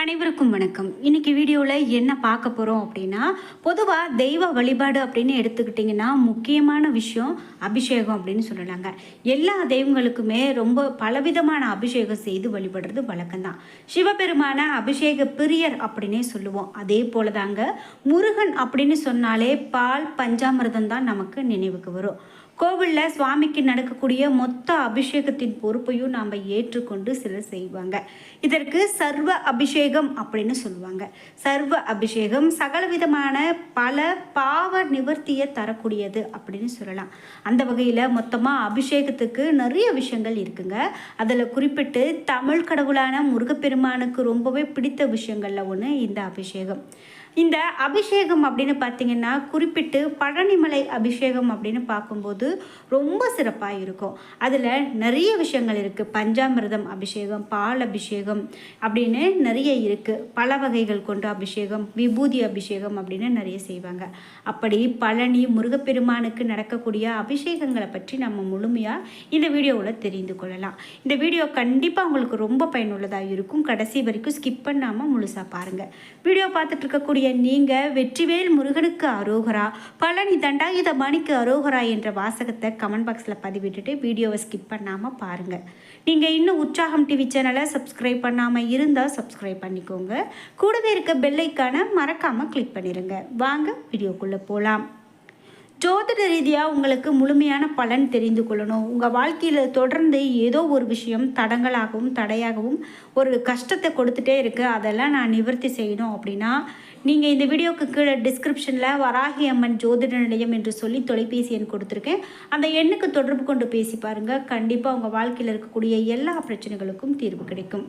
அனைவருக்கும் வணக்கம். இன்னைக்கு வீடியோவில் என்ன பார்க்க போகிறோம் அப்படின்னா பொதுவாக தெய்வ வழிபாடு அப்படின்னு எடுத்துக்கிட்டிங்கன்னா முக்கியமான விஷயம் அபிஷேகம் அப்படின்னு சொல்லலாங்க. எல்லா தெய்வங்களுக்குமே ரொம்ப பலவிதமான அபிஷேகம் செய்து வழிபடுறது வழக்கம்தான். சிவபெருமான அபிஷேக பிரியர் அப்படின்னே சொல்லுவோம். அதே போல தாங்க முருகன் அப்படின்னு சொன்னாலே பால் பஞ்சாமிர்தம் தான் நமக்கு நினைவுக்கு வரும். கோவிலில் சுவாமிக்கு நடக்கக்கூடிய மொத்த அபிஷேகத்தின் பொறுப்பையும் நாம் ஏற்றுக்கொண்டு சிலர் செய்வாங்க. இதற்கு சர்வ அபிஷேகம் அப்படின்னு சொல்லுவாங்க. சர்வ அபிஷேகம் சகலவிதமான பல பாவ நிவர்த்தியை தரக்கூடியது அப்படின்னு சொல்லலாம். அந்த வகையில் மொத்தமாக அபிஷேகத்துக்கு நிறைய விஷயங்கள் இருக்குங்க. அதில் குறிப்பிட்டு தமிழ் கடவுளான முருகப்பெருமானுக்கு ரொம்பவே பிடித்த விஷயங்களில் ஒன்று இந்த அபிஷேகம். இந்த அபிஷேகம் அப்படின்னு பார்த்தீங்கன்னா குறிப்பிட்டு பழனிமலை அபிஷேகம் அப்படின்னு பார்க்கும்போது ரொம்ப சிறப்பாக இருக்கும் அதில் நிறைய விஷயங்கள் இருக்குது பஞ்சாமிர்தம் அபிஷேகம் பால் அபிஷேகம் அப்படின்னு நிறைய இருக்குது பல வகைகள் கொண்ட அபிஷேகம் விபூதி அபிஷேகம் அப்படின்னு நிறைய செய்வாங்க. அப்படி பழனி முருகப்பெருமானுக்கு நடக்கக்கூடிய அபிஷேகங்களை பற்றி நம்ம முழுமையாக இந்த வீடியோவில் தெரிந்து கொள்ளலாம். இந்த வீடியோ கண்டிப்பாக உங்களுக்கு ரொம்ப பயனுள்ளதாக இருக்கும். கடைசி வரைக்கும் ஸ்கிப் பண்ணாமல் முழுசாக பாருங்கள் வீடியோ பார்த்துட்டு இருக்கக்கூடிய நீங்கள் வெற்றிவேல் முருகனுக்கு அரோகரா. பழனி தண்டாயுதபாணிக்கு அரோகரா என்ற வாசகத்தை கமெண்ட் பாக்ஸில் பதிவிட்டுட்டு வீடியோவை ஸ்கிப் பண்ணாமல் பாருங்கள் நீங்கள் இன்னும் உற்சாகம் டிவி சேனலை சப்ஸ்கிரைப் பண்ணாமல் இருந்தால் சப்ஸ்கிரைப் பண்ணிக்கோங்க. கூடவே இருக்க பெல்லைக்கான மறக்காமல் கிளிக் பண்ணிடுங்க வாங்க வீடியோக்குள்ளே போகலாம் ஜோதிட ரீதியாக உங்களுக்கு முழுமையான பலன் தெரிந்து கொள்ளணும். உங்கள் வாழ்க்கையில் தொடர்ந்து ஏதோ ஒரு விஷயம் தடங்களாகவும் தடையாகவும் ஒரு கஷ்டத்தை கொடுத்துட்டே இருக்குது அதெல்லாம் நான் நிவர்த்தி செய்யணும் அப்படின்னா நீங்கள் இந்த வீடியோக்கு கீழே டிஸ்கிரிப்ஷனில் வராகி அம்மன் ஜோதிட நிலையம் என்று சொல்லி தொலைபேசி எண் கொடுத்துருக்கேன் அந்த எண்ணுக்கு தொடர்பு கொண்டு பேசி பாருங்கள் கண்டிப்பாக உங்கள் வாழ்க்கையில் இருக்கக்கூடிய எல்லா பிரச்சனைகளுக்கும் தீர்வு கிடைக்கும்.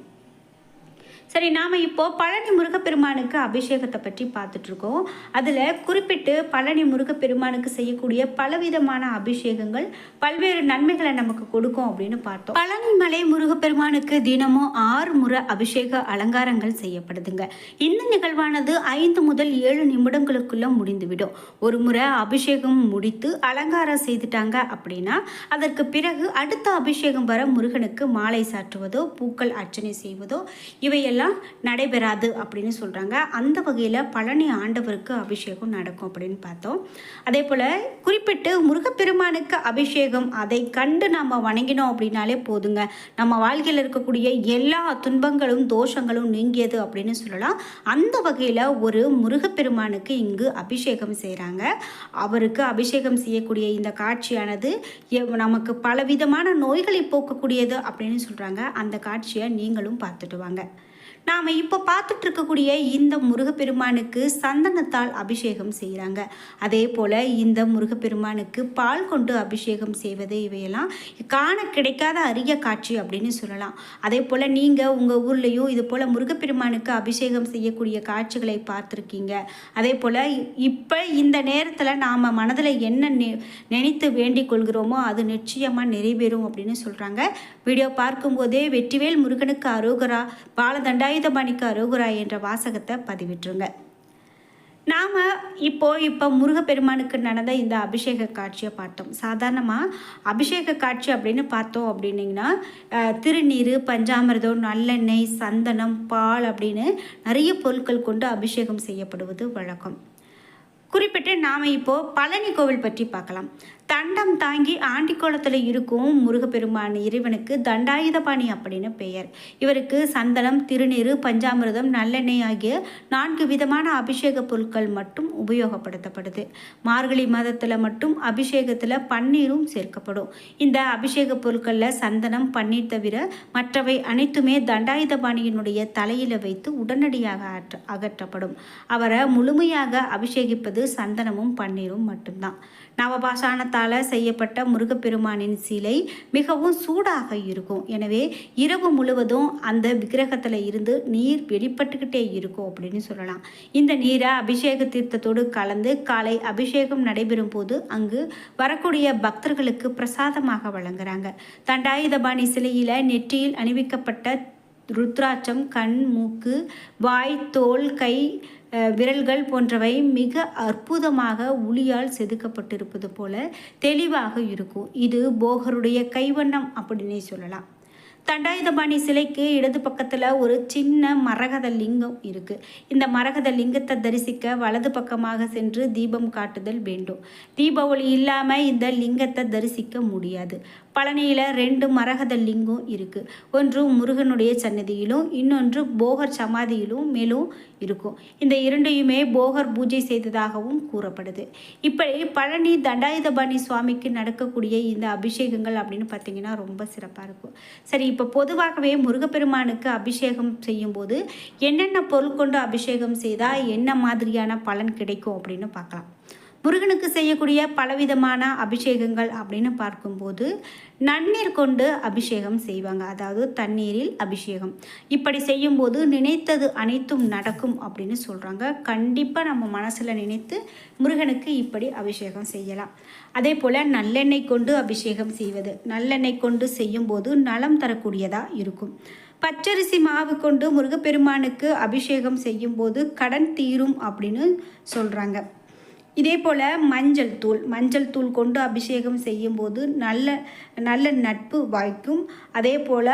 சரி நாம் இப்போது பழனி முருகப்பெருமானுக்கு அபிஷேகத்தை பற்றி பார்த்துட்ருக்கோம். அதில் குறிப்பிட்டு பழனி முருகப்பெருமானுக்கு செய்யக்கூடிய பலவிதமான அபிஷேகங்கள் பல்வேறு நன்மைகளை நமக்கு கொடுக்கும் அப்படின்னு பார்த்தோம். பழனி மலை முருகப்பெருமானுக்கு தினமும் ஆறு முறை அபிஷேக அலங்காரங்கள் செய்யப்படுதுங்க. இந்த நிகழ்வானது ஐந்து முதல் ஏழு நிமிடங்களுக்குள்ள முடிந்துவிடும். ஒரு முறை அபிஷேகம் முடித்து அலங்காரம் செய்துட்டாங்க அப்படின்னா அதற்கு பிறகு அடுத்த அபிஷேகம் வர முருகனுக்கு மாலை சாற்றுவதோ பூக்கள் அர்ச்சனை செய்வதோ இவையெல்லாம் நடைபெறாது அப்படின்னு சொல்கிறாங்க அந்த வகையில் பழனி ஆண்டவருக்கு அபிஷேகம் நடக்கும் அப்படின்னு பார்த்தோம். அதே போல் குறிப்பிட்டு முருகப்பெருமானுக்கு அபிஷேகம் அதை கண்டு நம்ம வணங்கினோம் அப்படின்னாலே போதுங்க. நம்ம வாழ்க்கையில் இருக்கக்கூடிய எல்லா துன்பங்களும் தோஷங்களும் நீங்கியது அப்படின்னு சொல்லலாம். அந்த வகையில் ஒரு முருகப்பெருமானுக்கு இங்கு அபிஷேகம் செய்கிறாங்க அவருக்கு அபிஷேகம் செய்யக்கூடிய இந்த காட்சியானது எவ்- நமக்கு பலவிதமான நோய்களை போக்கக்கூடியது அப்படின்னு சொல்கிறாங்க அந்த காட்சியை நீங்களும் பார்த்துட்டு வாங்க. நாம் இப்போ பார்த்துட்டு இருக்கக்கூடிய இந்த முருகப்பெருமானுக்கு சந்தனத்தால் அபிஷேகம் செய்கிறாங்க அதே போல் இந்த முருகப்பெருமானுக்கு பால் கொண்டு அபிஷேகம் செய்வது இவையெல்லாம் காண கிடைக்காத அரிய காட்சி அப்படின்னு சொல்லலாம். அதே போல் நீங்கள் உங்கள் ஊர்லேயும் இது போல் முருகப்பெருமானுக்கு அபிஷேகம் செய்யக்கூடிய காட்சிகளை பார்த்துருக்கீங்க. அதே போல் இப்போ இந்த நேரத்தில் நாம் மனதில் என்ன நெ- நினைத்து வேண்டிக் கொள்கிறோமோ அது நிச்சயமாக நிறைவேறும் அப்படின்னு சொல்கிறாங்க வீடியோ பார்க்கும்போதே வெற்றிவேல் முருகனுக்கு அரோகரா பாலதண்டாயுதபாணிக்கு அருகுராய் என்ற வாசகத்தை பதிவிட்டுருங்க. நாம் இப்போ இப்போ முருகப்பெருமானுக்கு நடந்த இந்த அபிஷேக காட்சியை பார்த்தோம். சாதாரணமாக அபிஷேக காட்சி அப்படின்னு பார்த்தோம் அப்படின்னிங்கன்னா திருநீர் பஞ்சாமிர்தம் நல்லெண்ணெய் சந்தனம் பால் அப்படின்னு நிறைய பொருட்கள் கொண்டு அபிஷேகம் செய்யப்படுவது வழக்கம். குறிப்பிட்டு நாம் இப்போது பழனி கோவில் பற்றி பார்க்கலாம். தண்டம் தாங்கி ஆண்டிக்கோலத்தில் இருக்கும் முருகப்பெருமான் இறைவனுக்கு தண்டாயுதபாணி அப்படின்னு பெயர். இவருக்கு சந்தனம் திருநீறு பஞ்சாமிரதம் நல்லெண்ணெய் ஆகிய நான்கு விதமான அபிஷேக பொருட்கள் மட்டும் உபயோகப்படுத்தப்படுது. மார்கழி மாதத்தில் மட்டும் அபிஷேகத்தில் பன்னீரும் சேர்க்கப்படும். இந்த அபிஷேக பொருட்களில் சந்தனம் பன்னீர் தவிர மற்றவை அனைத்துமே தண்டாயுதபாணியினுடைய தலையில் வைத்து உடனடியாக அற்ற அகற்றப்படும். அவரை முழுமையாக அபிஷேகிப்பது சந்தனமும் பன்னீரும் மட்டும்தான். நவபாஷாணத்தால் செய்யப்பட்ட முருகப்பெருமானின் சிலை மிகவும் சூடாக இருக்கும். எனவே இரவு முழுவதும் அந்த விக்கிரகத்தில் இருந்து நீர் வெளிப்பட்டுக்கிட்டே இருக்கும் அப்படின்னு சொல்லலாம். இந்த நீரை அபிஷேக தீர்த்தத்தோடு கலந்து காலை அபிஷேகம் நடைபெறும் போது அங்கு வரக்கூடிய பக்தர்களுக்கு பிரசாதமாக வழங்குறாங்க. தண்டாயுதபாணி சிலையில் நெற்றியில் அணிவிக்கப்பட்ட ருத்ராட்சம் கண் மூக்கு வாய் தோல் கை விரல்கள் போன்றவை மிக அற்புதமாக உளியால் செதுக்கப்பட்டிருப்பது போல தெளிவாக இருக்கும். இது போகருடைய கைவண்ணம் அப்படின்னே சொல்லலாம். தண்டாயுதபாணி சிலைக்கு இடது பக்கத்தில் ஒரு சின்ன மரகத லிங்கம் இருக்குது இந்த மரகத லிங்கத்தை தரிசிக்க வலது பக்கமாக சென்று தீபம் காட்டுதல் வேண்டும். தீபாவளி இல்லாமல் இந்த லிங்கத்தை தரிசிக்க முடியாது. பழனியில் ரெண்டு மரகத லிங்கம் இருக்குது ஒன்று முருகனுடைய சன்னதியிலும் இன்னொன்று போகர் சமாதியிலும் மேலும் இருக்கும். இந்த இரண்டையுமே போகர் பூஜை செய்ததாகவும் கூறப்படுது. இப்படி பழனி தண்டாயுதபாணி சுவாமிக்கு நடக்கக்கூடிய இந்த அபிஷேகங்கள் அப்படின்னு பார்த்தீங்கன்னா ரொம்ப சிறப்பாக இருக்கும். சரி இப்போ பொதுவாகவே முருகப்பெருமானுக்கு அபிஷேகம் செய்யும்போது என்னென்ன பொருள் கொண்டு அபிஷேகம் செய்தால் என்ன மாதிரியான பலன் கிடைக்கும் அப்படின்னு பார்க்கலாம் முருகனுக்கு செய்யக்கூடிய பலவிதமான அபிஷேகங்கள் அப்படின்னு பார்க்கும்போது நன்னீர் கொண்டு அபிஷேகம் செய்வாங்க. அதாவது தண்ணீரில் அபிஷேகம். இப்படி செய்யும்போது நினைத்தது அனைத்தும் நடக்கும் அப்படின்னு சொல்கிறாங்க கண்டிப்பாக நம்ம மனசில் நினைத்து முருகனுக்கு இப்படி அபிஷேகம் செய்யலாம். அதே போல் நல்லெண்ணெய் கொண்டு அபிஷேகம் செய்வது. நல்லெண்ணெய் கொண்டு செய்யும்போது நலம் தரக்கூடியதாக இருக்கும். பச்சரிசி மாவு கொண்டு முருகப்பெருமானுக்கு அபிஷேகம் செய்யும்போது கடன் தீரும் அப்படின்னு சொல்கிறாங்க இதே போல் மஞ்சள் தூள் மஞ்சள் தூள் கொண்டு அபிஷேகம் செய்யும்போது நல்ல நல்ல நட்பு வாய்க்கும். அதே போல்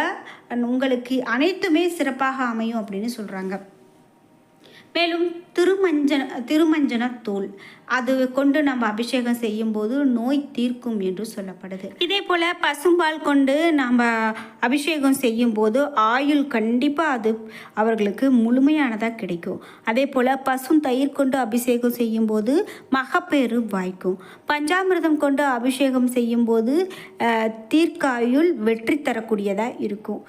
உங்களுக்கு அனைத்துமே சிறப்பாக அமையும் அப்படின்னு சொல்கிறாங்க மேலும் திருமஞ்சன திருமஞ்சன தூள் அது கொண்டு நம்ம அபிஷேகம் செய்யும்போது நோய் தீர்க்கும் என்று சொல்லப்படுது. இதே போல் பசும்பால் கொண்டு நம்ம அபிஷேகம் செய்யும்போது ஆயுள் கண்டிப்பாக அது அவர்களுக்கு முழுமையானதாக கிடைக்கும். அதே போல் பசும் தயிர் கொண்டு அபிஷேகம் செய்யும்போது மகப்பேறு வாய்க்கும். பஞ்சாமிர்தம் கொண்டு அபிஷேகம் செய்யும்போது தீர்க்காயுள் வெற்றி தரக்கூடியதாக இருக்கும்.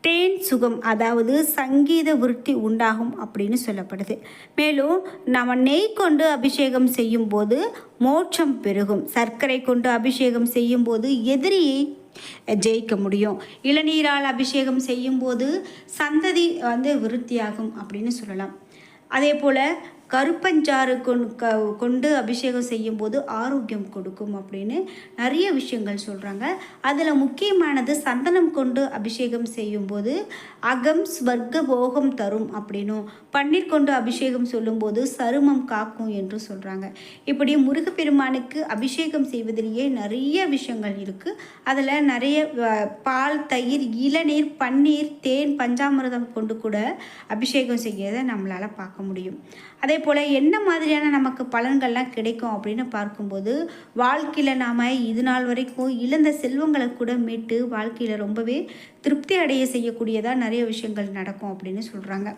தேன் சுகம் அதாவது சங்கீத விருத்தி உண்டாகும் அப்படின்னு சொல்லப்படுது. மேலும் நம்ம நெய் கொண்டு அபிஷேகம் செய்யும்போது மோட்சம் பெருகும். சர்க்கரை கொண்டு அபிஷேகம் செய்யும்போது எதிரியை ஜெயிக்க முடியும். இளநீரால் அபிஷேகம் செய்யும்போது சந்ததி வந்து விருத்தியாகும் அப்படின்னு சொல்லலாம். அதே போல் கருப்பஞ்சாறு கொண்டு அபிஷேகம் செய்யும்போது ஆரோக்கியம் கொடுக்கும் அப்படின்னு நிறைய விஷயங்கள் சொல்கிறாங்க அதில் முக்கியமானது சந்தனம் கொண்டு அபிஷேகம் செய்யும்போது அகம் ஸ்வர்க்க போகம் தரும் அப்படின்னும். பன்னீர் கொண்டு அபிஷேகம் சொல்லும்போது சருமம் காக்கும் என்று சொல்கிறாங்க இப்படி முருகப்பெருமானுக்கு அபிஷேகம் செய்வதிலேயே நிறைய விஷயங்கள் இருக்குது அதில் நிறைய பால் தயிர் இளநீர் பன்னீர் தேன் பஞ்சாமிரதம் கொண்டு கூட அபிஷேகம் செய்யறதை நம்மளால் பார்க்க முடியும். அதே போல் என்ன மாதிரியான நமக்கு பலன்கள்லாம் கிடைக்கும் அப்படின்னு பார்க்கும்போது வாழ்க்கையில் நாம் இது நாள் வரைக்கும் இழந்த செல்வங்களை கூட மீட்டு வாழ்க்கையில் ரொம்பவே திருப்தி அடைய செய்யக்கூடியதாக நிறைய விஷயங்கள் நடக்கும் அப்படின்னு சொல்கிறாங்க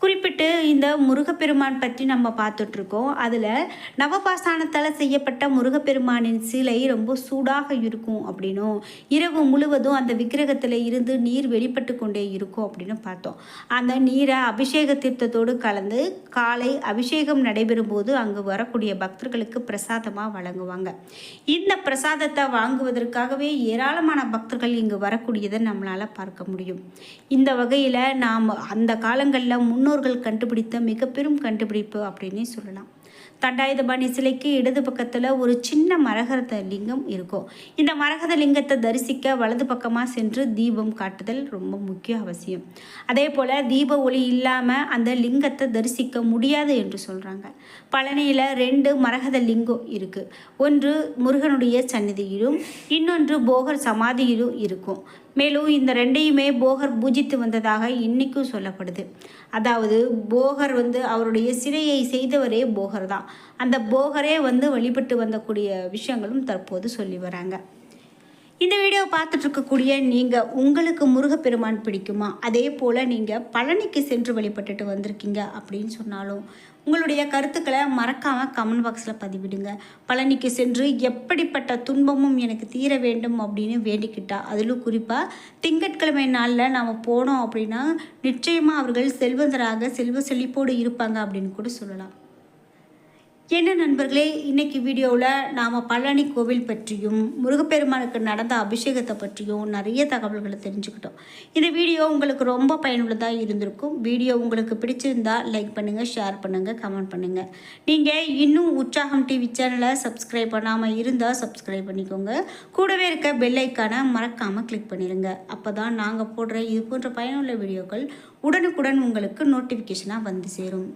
குறிப்பிட்டு இந்த முருகப்பெருமான் பற்றி நம்ம பார்த்துட்ருக்கோம். அதில் நவபாசானத்தால் செய்யப்பட்ட முருகப்பெருமானின் சிலை ரொம்ப சூடாக இருக்கும் அப்படின்னும் இரவு முழுவதும் அந்த விக்கிரகத்தில் இருந்து நீர் வெளிப்பட்டு கொண்டே இருக்கும் அப்படின்னு பார்த்தோம். அந்த நீரை அபிஷேக தீர்த்தத்தோடு கலந்து காலை அபிஷேகம் நடைபெறும் போது அங்கு வரக்கூடிய பக்தர்களுக்கு பிரசாதமாக வழங்குவாங்க. இந்த பிரசாதத்தை வாங்குவதற்காகவே ஏராளமான பக்தர்கள் இங்கு வரக்கூடியதை நம்மளால் பார்க்க முடியும். இந்த வகையில் நாம் அந்த காலங்களில் முன் முன்னோர்கள் கண்டுபிடித்த மிக பெரும் கண்டுபிடிப்பு அப்படின்னே சொல்லலாம். தண்டாயுதபாணி சிலைக்கு இடது பக்கத்தில் ஒரு சின்ன மரகத லிங்கம் இருக்கும். இந்த மரகத லிங்கத்தை தரிசிக்க வலது பக்கமாக சென்று தீபம் காட்டுதல் ரொம்ப முக்கிய அவசியம். அதே போல் தீப ஒளி இல்லாமல் அந்த லிங்கத்தை தரிசிக்க முடியாது என்று சொல்கிறாங்க பழனியில் ரெண்டு மரகத லிங்கம் இருக்குது ஒன்று முருகனுடைய சந்நிதியிலும் இன்னொன்று போகர் சமாதியிலும் இருக்கும். மேலும் இந்த ரெண்டையுமே போகர் பூஜித்து வந்ததாக இன்றைக்கும் சொல்லப்படுது. அதாவது போகர் வந்து அவருடைய சிலையை செய்தவரே போகர் தான் அந்த போகரே வந்து வழிபட்டு வந்தக்கூடிய விஷயங்களும் தற்போது சொல்லி வராங்க. இந்த வீடியோ பார்த்துட்ருக்கக்கூடிய நீங்கள் உங்களுக்கு முருகப்பெருமான் பிடிக்குமா? அதே போல் நீங்கள் பழனிக்கு சென்று வழிபட்டுட்டு வந்திருக்கீங்க அப்படின்னு சொன்னாலும் உங்களுடைய கருத்துக்களை மறக்காமல் கமெண்ட் பாக்ஸில் பதிவிடுங்க. பழனிக்கு சென்று எப்படிப்பட்ட துன்பமும் எனக்கு தீர வேண்டும் அப்படின்னு வேண்டிக்கிட்டா அதிலும் குறிப்பாக திங்கட்கிழமை நாளில் நாம் போனோம் அப்படின்னா நிச்சயமாக அவர்கள் செல்வந்தராக செல்வ செழிப்போடு இருப்பாங்க அப்படின்னு கூட சொல்லலாம். என்ன நண்பர்களே இன்றைக்கி வீடியோவில் நாம் பழனி கோவில் பற்றியும் முருகப்பெருமானுக்கு நடந்த அபிஷேகத்தை பற்றியும் நிறைய தகவல்களை தெரிஞ்சுக்கிட்டோம். இந்த வீடியோ உங்களுக்கு ரொம்ப பயனுள்ளதாக இருந்திருக்கும். வீடியோ உங்களுக்கு பிடிச்சிருந்தா லைக் பண்ணுங்கள் ஷேர் பண்ணுங்கள் கமெண்ட் பண்ணுங்கள் நீங்கள் இன்னும் உற்சாகம் டிவி சேனலை சப்ஸ்கிரைப் பண்ணாமல் இருந்தால் சப்ஸ்கிரைப் பண்ணிக்கோங்க. கூடவே இருக்க பெல்லைக்கான மறக்காமல் கிளிக் பண்ணிடுங்க அப்போ தான் நாங்கள் போடுற இது போன்ற பயனுள்ள வீடியோக்கள் உடனுக்குடன் உங்களுக்கு நோட்டிஃபிகேஷனாக வந்து சேரும்.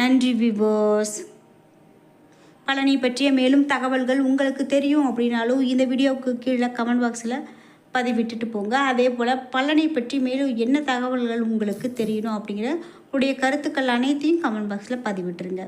நன்றி விவோஸ் பழனி பற்றிய மேலும் தகவல்கள் உங்களுக்கு தெரியும் அப்படின்னாலும் இந்த வீடியோவுக்கு கீழே கமெண்ட் பாக்ஸில் பதிவிட்டுட்டு போங்க. அதே போல் பலனை பற்றி மேலும் என்ன தகவல்கள் உங்களுக்கு தெரியணும் அப்படிங்கிற உடைய கருத்துக்கள் அனைத்தையும் கமெண்ட் பாக்ஸில் பதிவிட்டுருங்க.